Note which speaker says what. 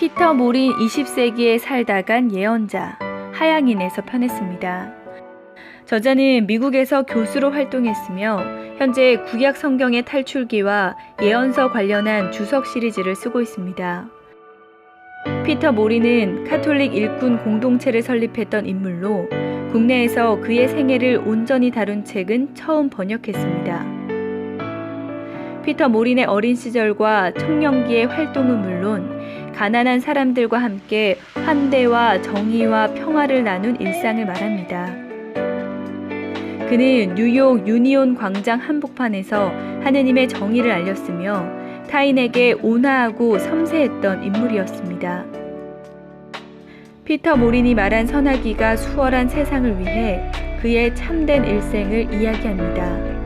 Speaker 1: 피터 모린 20세기에 살다 간 예언자, 하양인에서 편했습니다. 저자는 미국에서 교수로 활동했으며 현재 구약 성경의 탈출기와 예언서 관련한 주석 시리즈를 쓰고 있습니다. 피터 모리는 카톨릭 일꾼 공동체를 설립했던 인물로 국내에서 그의 생애를 온전히 다룬 책은 처음 번역했습니다. 피터 모린의 어린 시절과 청년기의 활동은 물론 가난한 사람들과 함께 환대와 정의와 평화를 나눈 일상을 말합니다. 그는 뉴욕 유니온 광장 한복판에서 하느님의 정의를 알렸으며 타인에게 온화하고 섬세했던 인물이었습니다. 피터 모린이 말한 선하기가 수월한 세상을 위해 그의 참된 일생을 이야기합니다.